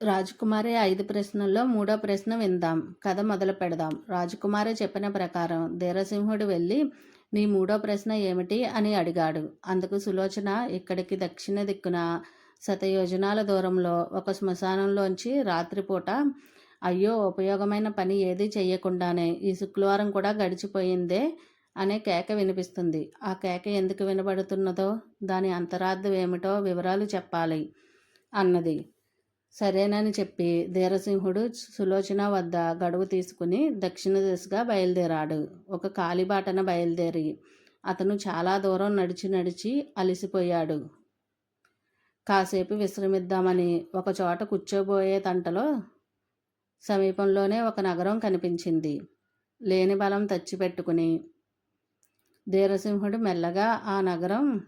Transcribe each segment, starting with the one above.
రాజకుమారి ఐదు ప్రశ్నల్లో మూడో ప్రశ్న విందాం. కథ మొదలు పెడదాం. రాజకుమారి చెప్పిన ప్రకారం ధీరసింహుడు వెళ్ళి నీ మూడో ప్రశ్న ఏమిటి? అని అడిగాడు. అందుకు సులోచన ఇక్కడికి దక్షిణ దిక్కున శతయోజనాల దూరంలో ఒక శ్మశానంలోంచి రాత్రిపూట అయ్యో ఉపయోగమైన పని ఏది చెయ్యకుండానే ఈ శుక్రవారం కూడా గడిచిపోయిందే? అనే కేక వినిపిస్తుంది. ఆ కేక ఎందుకు వినబడుతున్నదో దాని అంతరార్థం ఏమిటో వివరాలు చెప్పాలి అన్నది. సరేనని చెప్పి ధీరసింహుడు సులోచన వద్ద గడువు తీసుకుని దక్షిణ దిశగా బయలుదేరాడు. ఒక కాలిబాటన బయలుదేరి అతను చాలా దూరం నడిచి నడిచి అలసిపోయాడు. కాసేపు విశ్రమిద్దామని ఒక చోట కూర్చోబోయే తంటలో సమీపంలోనే ఒక నగరం కనిపించింది. లేని బలం తచ్చిపెట్టుకుని ధీరసింహుడు మెల్లగా ఆ నగరం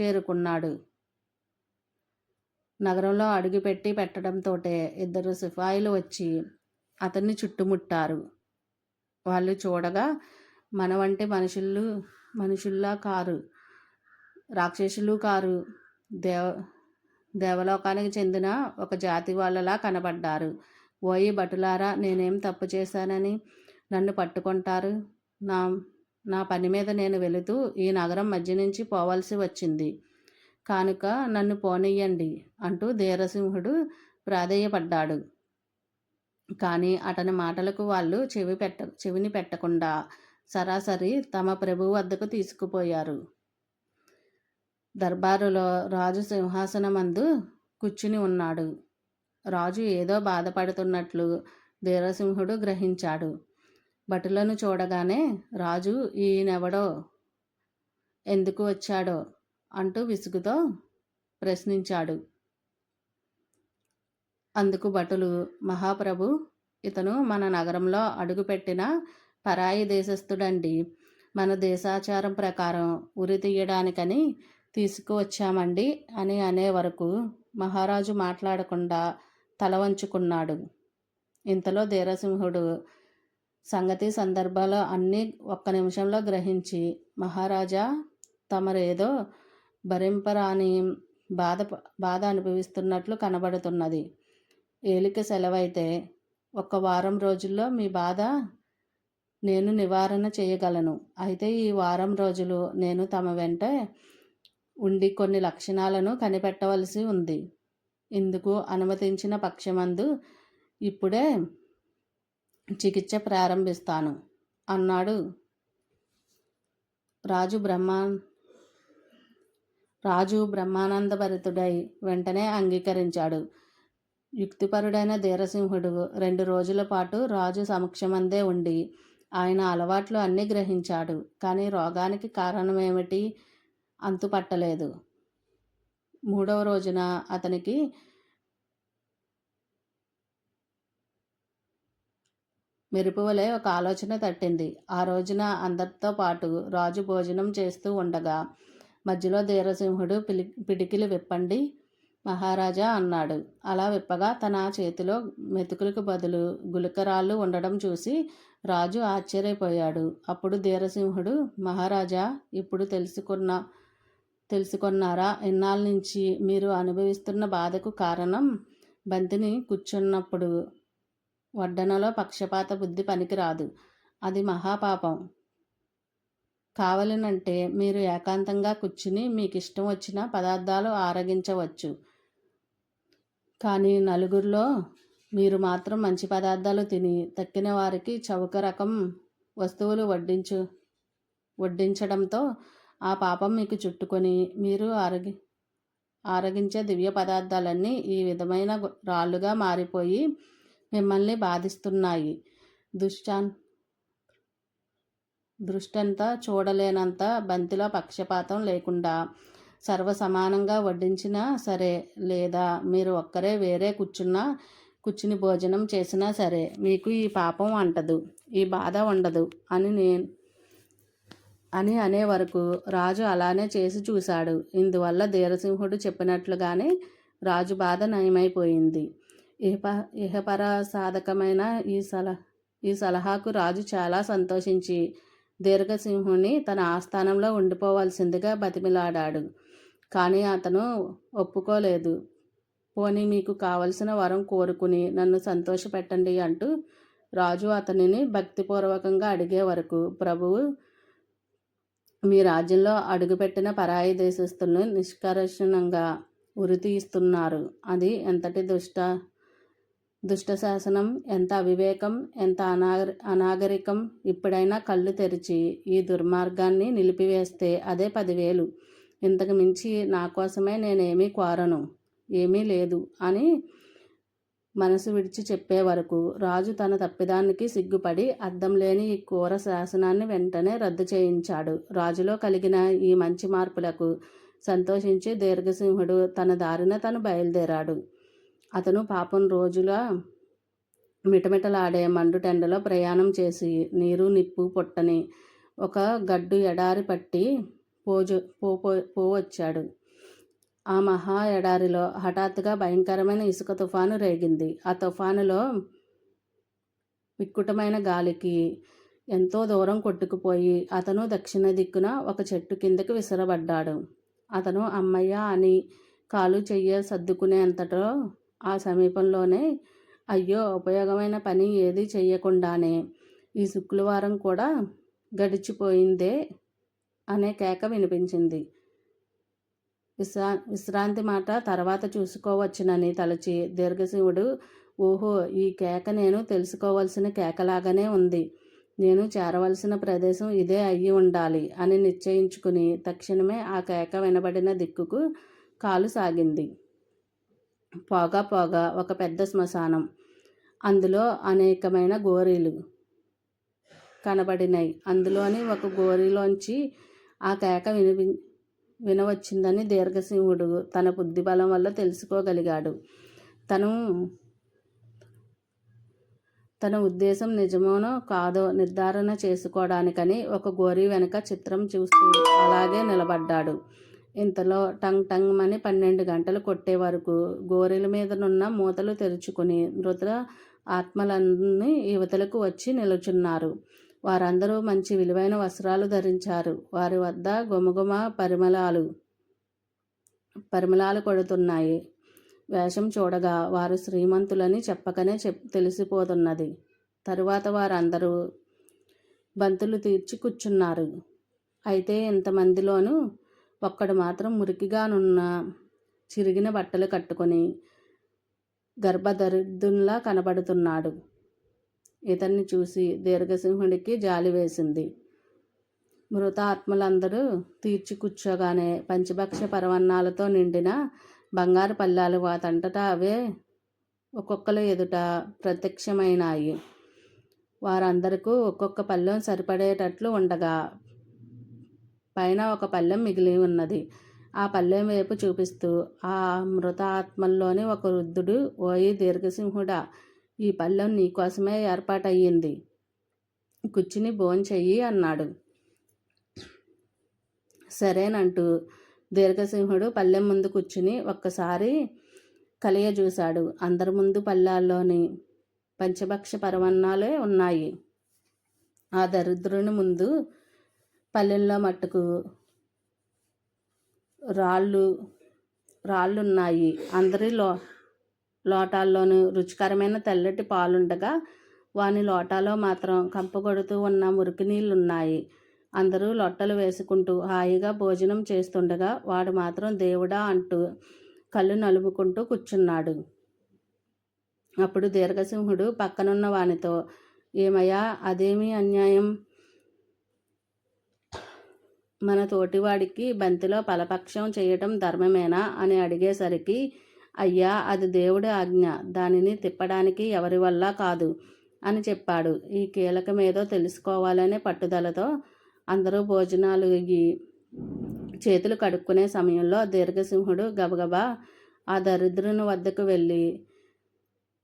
చేరుకున్నాడు. నగరంలో అడుగుపెట్టి పెట్టడంతో ఇద్దరు సిపాయిలు వచ్చి అతన్ని చుట్టుముట్టారు. వాళ్ళు చూడగా మన వంటి మనుషులు మనుషుల్లా కారు రాక్షసులు కారు దేవ దేవలోకానికి చెందిన ఒక జాతి వాళ్ళలా కనబడ్డారు. ఓయి భటులారా నేనేం తప్పు చేశానని నన్ను పట్టుకుంటారు? నా నా పని మీద నేను వెళుతూ ఈ నగరం మధ్య నుంచి పోవాల్సి వచ్చింది. కానుక నన్ను పోనీయండి అంటూ ధీరసింహుడు ప్రాధేయపడ్డాడు. కానీ అతని మాటలకు వాళ్ళు చెవి పెట్ట చెవిని పెట్టకుండా సరాసరి తమ ప్రభువు వద్దకు తీసుకుపోయారు. దర్బారులో రాజు సింహాసనమందు కూర్చుని ఉన్నాడు. రాజు ఏదో బాధపడుతున్నట్లు ధీరసింహుడు గ్రహించాడు. భటులను చూడగానే రాజు ఈయనెవడో ఎందుకు వచ్చాడో అంటూ విసుగుతో ప్రశ్నించాడు. అందుకు భటులు మహాప్రభు ఇతను మన నగరంలో అడుగుపెట్టిన పరాయి దేశస్థుడండి. మన దేశాచారం ప్రకారం ఉరి తీయడానికని తీసుకువచ్చామండి అని అనే వరకు మహారాజు మాట్లాడకుండా తల వంచుకున్నాడు. ఇంతలో ధీరసింహుడు సంగతి సందర్భాలు అన్నీ ఒక్క నిమిషంలో గ్రహించి మహారాజా తమరేదో భరింపరాని బాధ బాధ అనుభవిస్తున్నట్లు కనబడుతున్నది. ఏలిక సెలవైతే ఒక వారం రోజుల్లో మీ బాధ నేను నివారణ చేయగలను. అయితే ఈ వారం రోజులు నేను తమ వెంట ఉండి కొన్ని లక్షణాలను కనిపెట్టవలసి ఉంది. ఇందుకు అనుమతించిన పక్షమందు ఇప్పుడే చికిత్స ప్రారంభిస్తాను అన్నాడు రాజు బ్రహ్మ రాజు బ్రహ్మానందభరితుడై వెంటనే అంగీకరించాడు. యుక్తిపరుడైన ధీరసింహుడు రెండు రోజుల పాటు రాజు సమక్షమందే ఉండి ఆయన అలవాట్లు అన్నీ గ్రహించాడు. కానీ రోగానికి కారణమేమిటి అంతుపట్టలేదు. మూడవ రోజున అతనికి మెరుపువలే ఒక ఆలోచన తట్టింది. ఆ రోజున అందరితో పాటు రాజు భోజనం చేస్తూ ఉండగా మధ్యలో ధీరసింహుడు పిలి పిడికిలు విప్పండి మహారాజా అన్నాడు. అలా విప్పగా తన చేతిలో మెతుకులకు బదులు గులకరాళ్ళు ఉండడం చూసి రాజు ఆశ్చర్యపోయాడు. అప్పుడు ధీరసింహుడు మహారాజా ఇప్పుడు తెలుసుకున్న తెలుసుకున్నారా? ఇన్నాళ్ళ నుంచి మీరు అనుభవిస్తున్న బాధకు కారణం? బంతిని కూర్చున్నప్పుడు వడ్డనలో పక్షపాత బుద్ధి పనికిరాదు. అది మహాపాపం. కావలనంటే మీరు ఏకాంతంగా కూర్చుని మీకు ఇష్టం వచ్చిన పదార్థాలు ఆరగించవచ్చు. కానీ నలుగురిలో మీరు మాత్రం మంచి పదార్థాలు తిని తక్కిన వారికి చౌక రకం వస్తువులు వడ్డించు వడ్డించడంతో ఆ పాపం మీకు చుట్టుకొని మీరు ఆరగి ఆరగించే దివ్య పదార్థాలన్నీ ఈ విధమైన రాళ్ళుగా మారిపోయి మిమ్మల్ని బాధిస్తున్నాయి. దుశ్చాన్ దృష్టంతా చూడలేనంత బంతిలో పక్షపాతం లేకుండా సర్వసమానంగా వడ్డించినా సరే లేదా మీరు ఒక్కరే వేరే కూర్చున్నా కూర్చుని భోజనం చేసినా సరే మీకు ఈ పాపం అంటదు ఈ బాధ ఉండదు అని నేను అని అనే వరకు రాజు అలానే చేసి చూశాడు. ఇందువల్ల ధీరసింహుడు చెప్పినట్లుగానే రాజు బాధ నయమైపోయింది. ఇహప ఇహపర సాధకమైన ఈ సలహా ఈ సలహాకు రాజు చాలా సంతోషించి దీర్ఘసింహుని తన ఆస్థానంలో ఉండిపోవాల్సిందిగా బతిమిలాడాడు. కానీ అతను ఒప్పుకోలేదు. పోనీ మీకు కావలసిన వరం కోరుకుని నన్ను సంతోషపెట్టండి అంటూ రాజు అతనిని భక్తిపూర్వకంగా అడిగే వరకు ప్రభువు మీ రాజ్యంలో అడుగుపెట్టిన పరాయి దేశస్తులను నిష్కర్షణంగా ఉరితీస్తున్నారు అది ఎంతటి దుష్ట దుష్ట శాసనం ఎంత అవివేకం ఎంత అనాగరి అనాగరికం ఇప్పుడైనా కళ్ళు తెరిచి ఈ దుర్మార్గాన్ని నిలిపివేస్తే అదే పదివేలు. ఇంతకు మించి నా కోసమే నేనేమీ కోరను. ఏమీ లేదు అని మనసు విడిచి చెప్పే వరకు రాజు తన తప్పిదానికి సిగ్గుపడి అద్దం లేని ఈ కూర శాసనాన్ని వెంటనే రద్దు చేయించాడు. రాజులో కలిగిన ఈ మంచి మార్పులకు సంతోషించి దీర్ఘసింహుడు తన దారిన తను బయలుదేరాడు. అతను పాపం రోజుల మిటమిటలాడే మండుటెండలో ప్రయాణం చేసి నీరు నిప్పు పొట్టని ఒక గడ్డు ఎడారి పట్టి పోజు పో పోవచ్చాడు. ఆ మహా ఎడారిలో హఠాత్తుగా భయంకరమైన ఇసుక తుఫాను రేగింది. ఆ తుఫానులో విక్కుటమైన గాలికి ఎంతో దూరం కొట్టుకుపోయి అతను దక్షిణ దిక్కున ఒక చెట్టు కిందకి విసరబడ్డాడు. అతను అమ్మయ్య అని కాలు చెయ్య సర్దుకునేంతటో ఆ సమీపంలోనే. అయ్యో ఉపయోగమైన పని ఏది చెయ్యకుండానే. ఈ శుక్రవారం కూడా గడిచిపోయిందే అనే కేక వినిపించింది. విశ్రా విశ్రాంతి మాట తర్వాత చూసుకోవచ్చునని తలచి దీర్ఘశివుడు ఓహో ఈ కేక నేను తెలుసుకోవలసిన కేకలాగానే ఉంది. నేను చేరవలసిన ప్రదేశం ఇదే అయ్యి ఉండాలి అని నిశ్చయించుకుని తక్షణమే ఆ కేక వినబడిన దిక్కుకు కాలు సాగింది. పోగా పోగా ఒక పెద్ద శ్మశానం. అందులో అనేకమైన గోరీలు కనబడినాయి అందులోని ఒక గోరీలోంచి ఆ కేక వినిపి వినవచ్చిందని దీర్ఘసింహుడు తన బుద్ధిబలం వల్ల తెలుసుకోగలిగాడు. తను తన ఉద్దేశం నిజమోనో కాదో నిర్ధారణ చేసుకోవడానికని ఒక గోరి వెనుక చిత్రం చూస్తూ అలాగే నిలబడ్డాడు. ఇంతలో టంగ్ టంగ్ అని పన్నెండు గంటలు కొట్టే వరకు గోరెల మీదనున్న మూతలు తెరుచుకుని మృత ఆత్మలన్నీ యువతలకు వచ్చి నిలుచున్నారు. వారందరూ మంచి విలువైన వస్త్రాలు ధరించారు. వారి వద్ద గుమగుమ పరిమళాలు పరిమళాలు కొడుతున్నాయి. వేషం చూడగా వారు శ్రీమంతులని చెప్పకనే చెప్ తెలిసిపోతున్నది. తరువాత వారందరూ బంతులు తీర్చి కూర్చున్నారు. అయితే ఇంతమందిలోనూ ఒక్కడు మాత్రం మురికిగానున్న చిరిగిన బట్టలు కట్టుకొని గర్భదరిద్రుల్లా కనబడుతున్నాడు. ఇతన్ని చూసి దీర్ఘసింహుడికి జాలి వేసింది. మృత ఆత్మలందరూ తీర్చి కూర్చోగానే పంచభక్ష పరవన్నాలతో నిండిన బంగారు పల్లాలు వాతంటటా అవే ఒక్కొక్కల ఎదుట ప్రత్యక్షమైనాయి. వారందరికీ ఒక్కొక్క పళ్ళెం సరిపడేటట్లు ఉండగా పైన ఒక పళ్ళెం మిగిలి ఉన్నది. ఆ పళ్ళెం వైపు చూపిస్తూ ఆ మృత ఆత్మల్లోని ఒక వృద్ధుడు ఓయి దీర్ఘసింహుడా ఈ పళ్ళెం నీకోసమే ఏర్పాటయ్యింది. కూర్చుని భోంచెయ్యి అన్నాడు. సరేనంటూ దీర్ఘసింహుడు పల్లెం ముందు కూర్చుని ఒక్కసారి కలియ చూశాడు అందరి ముందు పళ్ళాల్లోని పంచభక్ష పరవన్నాలే ఉన్నాయి. ఆ దరిద్రుని ముందు పల్లెల్లో మట్టుకు రాళ్ళు రాళ్ళున్నాయి. అందరి లో లోటాల్లోనూ రుచికరమైన తెల్లటి పాలుండగా వాని లోటాలో మాత్రం కంపగొడుతూ ఉన్న మురికి నీళ్ళున్నాయి. అందరూ లొట్టలు వేసుకుంటూ హాయిగా భోజనం చేస్తుండగా వాడు మాత్రం దేవుడా అంటూ కళ్ళు నలుపుకుంటూ కూర్చున్నాడు. అప్పుడు దీర్ఘసింహుడు పక్కనున్న వానితో ఏమయ్యా అదేమి అన్యాయం? మన తోటివాడికి బంతిలో పలపక్షం చేయటం ధర్మమేనా అని అడిగేసరికి అయ్యా అది దేవుడి ఆజ్ఞ. దానిని తిప్పడానికి ఎవరి వల్ల కాదు అని చెప్పాడు. ఈ కీలకమేదో తెలుసుకోవాలనే పట్టుదలతో అందరూ భోజనాలు చేతులు కడుక్కునే సమయంలో దీర్ఘసింహుడు గబగబా ఆ దరిద్రుని వద్దకు వెళ్ళి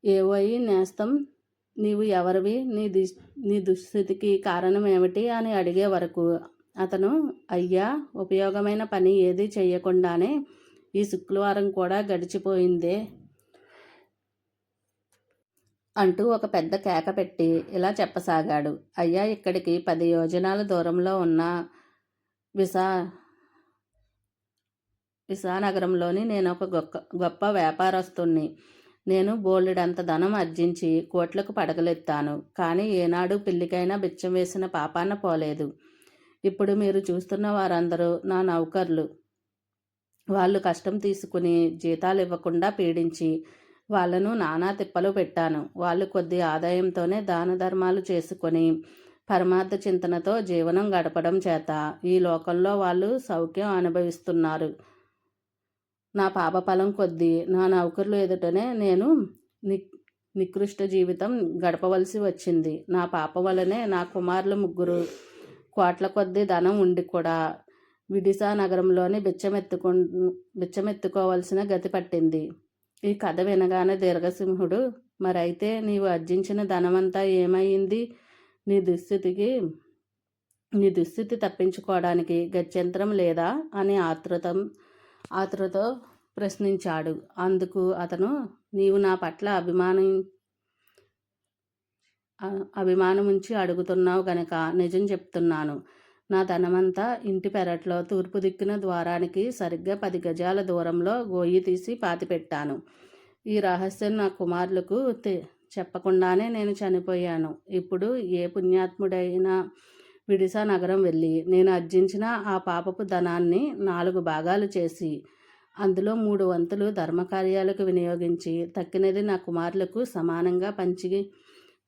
ఏవోయి నేస్తం నీవు ఎవరివి? నీ ది నీ దుస్థితికి కారణం ఏమిటి అని అడిగే వరకు అతను అయ్యా ఉపయోగమైన పని ఏది చేయకుండానే ఈ శుక్రవారం కూడా గడిచిపోయిందే అంటూ ఒక పెద్ద కేక పెట్టి ఇలా చెప్పసాగాడు. అయ్యా ఇక్కడికి పది యోజనాల దూరంలో ఉన్న విశా విశానగరంలోని నేను ఒక గొప్ప గొప్ప వ్యాపారస్తుణ్ణి. నేను బోలెడంత ధనం ఆర్జించి కోట్లకు పడగలెత్తాను. కానీ ఏనాడు పిల్లికైనా బిచ్చం వేసిన పాపాన పోలేదు. ఇప్పుడు మీరు చూస్తున్న వారందరూ నా నౌకర్లు. వాళ్ళు కష్టం తీసుకుని జీతాలు ఇవ్వకుండా పీడించి వాళ్ళను నానా తిప్పలు పెట్టాను. వాళ్ళు కొద్ది ఆదాయంతోనే దాన ధర్మాలు చేసుకొని పరమార్థ చింతనతో జీవనం గడపడం చేత ఈ లోకంలో వాళ్ళు సౌఖ్యం అనుభవిస్తున్నారు. నా పాపఫలం కొద్దీ నా నౌకర్లు ఎదుటనే నేను ని నికృష్ట జీవితం గడపవలసి వచ్చింది. నా పాప వలనే నా కుమారులు ముగ్గురు కోట్ల కొద్దీ ధనం ఉండి కూడా విడిసా నగరంలోని బిచ్చమెత్తుకు బిచ్చమెత్తుకోవలసిన గతి పట్టింది. ఈ కథ వినగానే దీర్ఘసింహుడు మరైతే నీవు అర్జించిన ధనమంతా ఏమైంది నీ దుస్థితికి నీ దుస్థితి తప్పించుకోవడానికి గత్యంతరం లేదా అని ఆతృతం ఆతృతో ప్రశ్నించాడు. అందుకు అతను నీవు నా పట్ల అభిమానం అభిమానం ఉంచి అడుగుతున్నావు గనక నిజం చెప్తున్నాను. నా ధనమంతా ఇంటి పెరట్లో తూర్పు దిక్కున ద్వారానికి సరిగ్గా పది గజాల దూరంలో గోయి తీసి పాతిపెట్టాను. ఈ రహస్యం నా కుమారులకు చెప్పకుండానే నేను చనిపోయాను. ఇప్పుడు ఏ పుణ్యాత్ముడైనా విడిసా నగరం వెళ్ళి నేను అర్జించిన ఆ పాపపు ధనాన్ని నాలుగు భాగాలు చేసి అందులో మూడు వంతులు ధర్మకార్యాలకు వినియోగించి తక్కినది నా కుమారులకు సమానంగా పంచి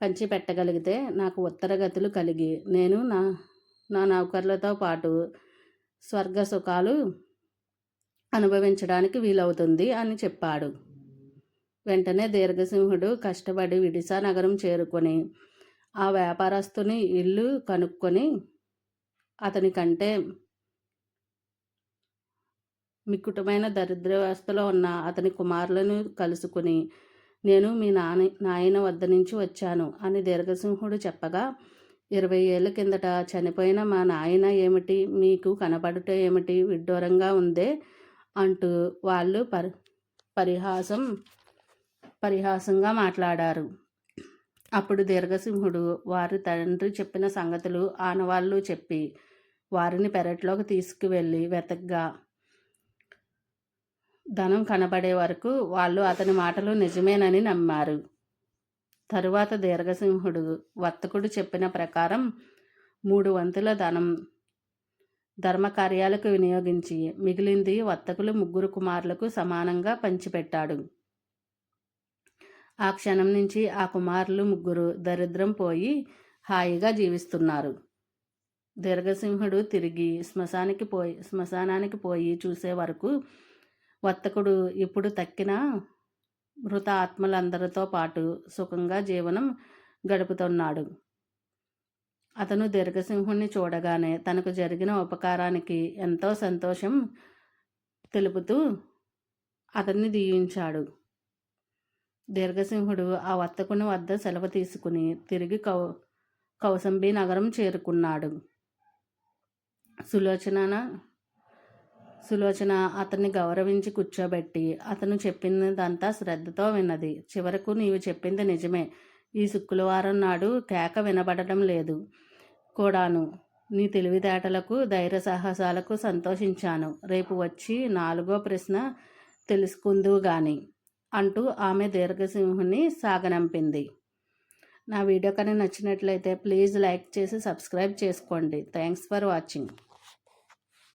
పంచి పెట్టగలిగితే నాకు ఉత్తరగతులు కలిగి. నేను నా నా నౌకర్లతో పాటు స్వర్గ సుఖాలు అనుభవించడానికి వీలవుతుంది అని చెప్పాడు. వెంటనే దీర్ఘసింహుడు కష్టపడి విడిసా నగరం చేరుకొని ఆ వ్యాపారస్తుని ఇల్లు కనుక్కొని అతని కంటే మిక్కుటమైన దరిద్రవ్యవస్థలో ఉన్న అతని కుమారులను కలుసుకుని నేను మీ నాని నాయన వద్ద నుంచి వచ్చాను అని దీర్ఘసింహుడు చెప్పగా ఇరవై ఏళ్ళ కిందట చనిపోయిన మా నాయన ఏమిటి? మీకు కనపడుట ఏమిటి? విడ్డూరంగా ఉందే? అంటూ వాళ్ళు పరి పరిహాసం పరిహాసంగా మాట్లాడారు. అప్పుడు దీర్ఘసింహుడు వారి తండ్రి చెప్పిన సంగతులు ఆనవాళ్ళు చెప్పి వారిని పెరట్లోకి తీసుకువెళ్ళి వెతగ్గా ధనం కనబడే వరకు వాళ్ళు అతని మాటలు నిజమేనని నమ్మారు. తరువాత దీర్ఘసింహుడు వర్తకుడు చెప్పిన ప్రకారం మూడు వంతుల ధనం ధర్మకార్యాలకు వినియోగించి మిగిలింది వర్తకులు ముగ్గురు కుమారులకు సమానంగా పంచిపెట్టాడు. ఆ క్షణం నుంచి ఆ కుమారులు ముగ్గురు దరిద్రం పోయి హాయిగా జీవిస్తున్నారు. దీర్ఘసింహుడు తిరిగి శ్మశానికి పోయి శ్మశానానికి పోయి చూసే వరకు వర్తకుడు ఇప్పుడు తక్కిన మృత ఆత్మలందరితో పాటు సుఖంగా జీవనం గడుపుతున్నాడు. అతను దీర్ఘసింహుణ్ణి చూడగానే తనకు జరిగిన ఉపకారానికి ఎంతో సంతోషం తెలుపుతూ అతన్ని దీవించాడు. దీర్ఘసింహుడు ఆ వర్తకుని వద్ద సెలవు తీసుకుని తిరిగి కౌ కౌసంబి నగరం చేరుకున్నాడు. సులోచన సులోచన అతన్ని గౌరవించి కూర్చోబెట్టి అతను చెప్పినదంతా శ్రద్ధతో విన్నది. చివరకు నీవు చెప్పింది నిజమే. ఈ శుక్రవారం నాడు కేక వినబడటం లేదు కూడాను. నీ తెలివితేటలకు ధైర్య సాహసాలకు సంతోషించాను. రేపు వచ్చి నాలుగో ప్రశ్న తెలుసుకుందువు గాని అంటూ ఆమె దీర్ఘసింహుని సాగనంపింది. నా వీడియో కానీ నచ్చినట్లయితే ప్లీజ్ లైక్ చేసి సబ్స్క్రైబ్ చేసుకోండి. Thanks for watching.